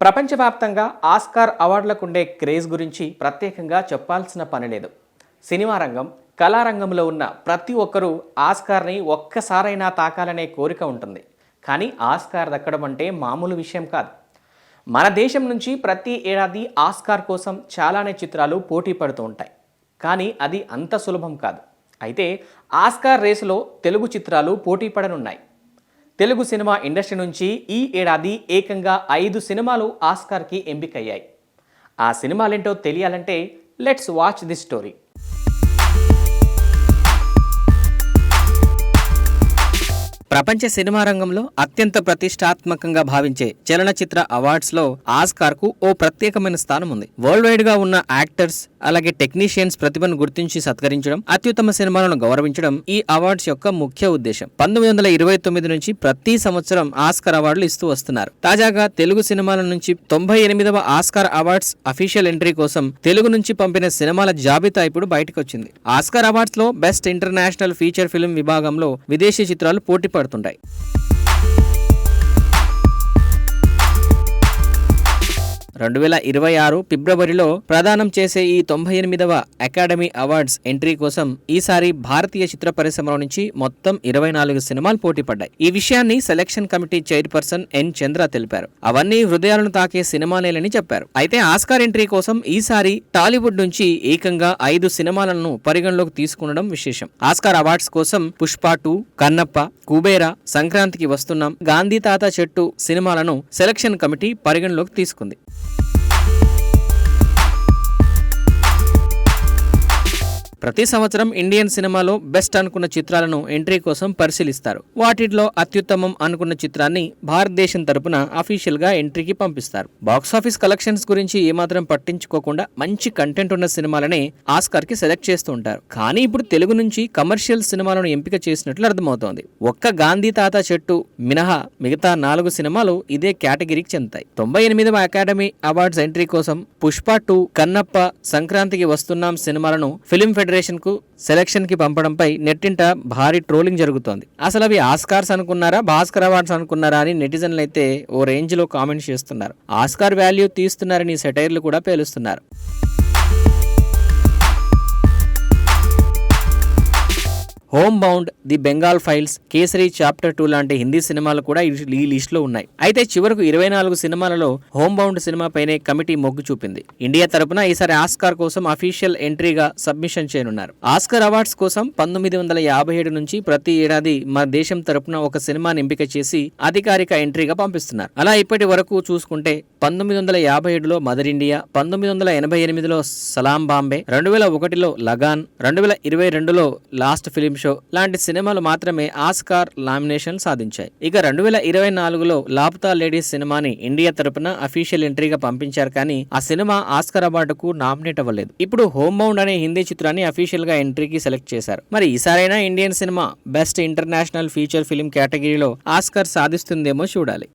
ప్రపంచవ్యాప్తంగా ఆస్కార్ అవార్డులకు ఉండే క్రేజ్ గురించి ప్రత్యేకంగా చెప్పాల్సిన పని లేదు. సినిమా రంగం కళారంగంలో ఉన్న ప్రతి ఒక్కరూ ఆస్కార్ని ఒక్కసారైనా తాకాలనే కోరిక ఉంటుంది. కానీ ఆస్కార్ దక్కడం అంటే మామూలు విషయం కాదు. మన దేశం నుంచి ప్రతి ఏడాది ఆస్కార్ కోసం చాలానే చిత్రాలు పోటీ పడుతూ ఉంటాయి. కానీ అది అంత సులభం కాదు. అయితే ఆస్కార్ రేసులో తెలుగు చిత్రాలు పోటీ పడనున్నాయి. తెలుగు సినిమా ఇండస్ట్రీ నుంచి ఈ ఏడాది ఏకంగా ఐదు సినిమాలు ఆస్కార్కి ఎంపికయ్యాయి. ఆ సినిమాలేంటో తెలియాలంటే లెట్స్ వాచ్ దిస్ స్టోరీ ప్రపంచ సినిమా రంగంలో అత్యంత ప్రతిష్టాత్మకంగా భావించే చలనచిత్ర అవార్డ్స్లో ఆస్కార్కు ఓ ప్రత్యేకమైన స్థానం ఉంది వరల్డ్ వైడ్గా ఉన్న యాక్టర్స్ అలాగే టెక్నీషియన్స్ ప్రతిభను గుర్తించి సత్కరించడం అత్యుత్తమ సినిమాలను గౌరవించడం ఈ అవార్డ్స్ యొక్క ముఖ్య ఉద్దేశం. పంతొమ్మిది వందల ఇరవై తొమ్మిది నుంచి ప్రతి సంవత్సరం ఆస్కార్ అవార్డులు ఇస్తూ వస్తున్నారు. తాజాగా తెలుగు సినిమాల నుంచి తొంభై ఎనిమిదవ ఆస్కార్ అవార్డ్స్ అఫీషియల్ ఎంట్రీ కోసం తెలుగు నుంచి పంపిన సినిమాల జాబితా ఇప్పుడు బయటకు వచ్చింది ఆస్కార్ అవార్డ్స్లో బెస్ట్ ఇంటర్నేషనల్ ఫీచర్ ఫిల్మ్ విభాగంలో విదేశీ చిత్రాలు పోటీ పడుతుంటాయి. రెండు వేల ఇరవై ఆరు ఫిబ్రవరిలో ప్రదానం చేసే ఈ తొంభై ఎనిమిదవ అకాడమీ అవార్డ్స్ ఎంట్రీ కోసం ఈసారి భారతీయ చిత్ర పరిశ్రమలో నుంచి మొత్తం ఇరవై నాలుగు సినిమాలు పోటీ పడ్డాయి. ఈ విషయాన్ని selection committee chairperson N Chandra తెలిపారు. అవన్నీ హృదయాలను తాకే సినిమాలేలని చెప్పారు. అయితే ఆస్కార్ ఎంట్రీ కోసం ఈసారి టాలీవుడ్ నుంచి ఏకంగా ఐదు సినిమాలను పరిగణలోకి తీసుకునడం విశేషం. ఆస్కార్ అవార్డ్స్ కోసం పుష్ప టూ కన్నప్ప కుబేరా సంక్రాంతికి వస్తున్నాం. గాంధీ తాత చెట్టు సినిమాలను సెలక్షన్ కమిటీ పరిగణలోకి తీసుకుంది. Thank you ప్రతి సంవత్సరం ఇండియన్ సినిమాలో బెస్ట్ అనుకున్న చిత్రాలను ఎంట్రీ కోసం పరిశీలిస్తారు. వాటిలో అత్యుత్తమం అనుకున్న చిత్రాన్ని భారతదేశం తరపున అఫీషియల్గా ఎంట్రీకి పంపిస్తారు. బాక్సాఫీస్ కలెక్షన్స్ గురించి ఏమాత్రం పట్టించుకోకుండా మంచి కంటెంట్ ఉన్న సినిమాలనే ఆస్కార్కి సెలెక్ట్ చేస్తూ ఉంటారు. కానీ ఇప్పుడు తెలుగు నుంచి కమర్షియల్ సినిమాలను ఎంపిక చేసినట్లు అర్థమవుతోంది. ఒక్క గాంధీ తాత చెట్టు మినహా మిగతా నాలుగు సినిమాలు ఇదే కేటగిరీకి చెందుతాయి. తొంభై ఎనిమిదవ అకాడమీ అవార్డ్స్ ఎంట్రీ కోసం పుష్ప టూ కన్నప్ప సంక్రాంతికి వస్తున్నాం సినిమాలను ఫిలిం ఫెడరేషన్ కు సెలక్షన్కి పంపడంపై నెట్టింట భారీ ట్రోలింగ్ జరుగుతోంది. అసలు అవి ఆస్కార్స్ అనుకున్నారా భాస్కర్ అవార్డ్స్ అనుకున్నారా అని నెటిజన్లు అయితే ఓ రేంజ్లో కామెంట్స్ చేస్తున్నారు. ఆస్కార్ వాల్యూ తీస్తున్నారని సెటైర్లు కూడా పేలుస్తున్నారు. Homebound the Bengal files Kesari chapter two లాంటి హిందీ సినిమాలు కూడా ఈ ఈ లిస్ట్లో ఉన్నాయి. అయితే చివరకు ఇరవై నాలుగు సినిమాలలో హోమ్ బౌండ్ సినిమాపైనే కమిటీ మొగ్గు చూపింది. ఇండియా తరపున ఈసారి ఆస్కార్ కోసం అఫీషియల్ ఎంట్రీగా సబ్మిషన్ చేయనున్నారు. ఆస్కార్ అవార్డ్స్ కోసం పంతొమ్మిది వందల యాభై ఏడు నుంచి ప్రతి ఏడాది మన దేశం తరపున ఒక సినిమాని ఎంపిక చేసి అధికారిక ఎంట్రీగా పంపిస్తున్నారు. అలా ఇప్పటి వరకు చూసుకుంటే పంతొమ్మిది వందల యాభై ఏడులో మదర్ ఇండియా పంతొమ్మిది వందల ఎనభై ఎనిమిదిలో సలాం బాంబే రెండు వేల ఒకటిలో లగాన్ రెండు వేల ఇరవై రెండులో లాస్ట్ ఫిలిం షో. లాంటి సినిమాలు మాత్రమే ఆస్కార్ లామినేషన్ సాధించాయి. ఇక రెండు వేల ఇరవై నాలుగులో లాప్తా లేడీస్ సినిమాని ఇండియా తరపున అఫీషియల్ ఎంట్రీగా పంపించారు కానీ ఆ సినిమా ఆస్కార్ అవార్డుకు నామినేట్ అవ్వలేదు. ఇప్పుడు హోమ్ బౌండ్ అనే హిందీ చిత్రాన్ని అఫీషియల్గా ఎంట్రీకి సెలెక్ట్ చేశారు. మరి ఈసారైనా Indian cinema best international feature film కేటగిరీలో ఆస్కార్ సాధిస్తుందేమో చూడాలి.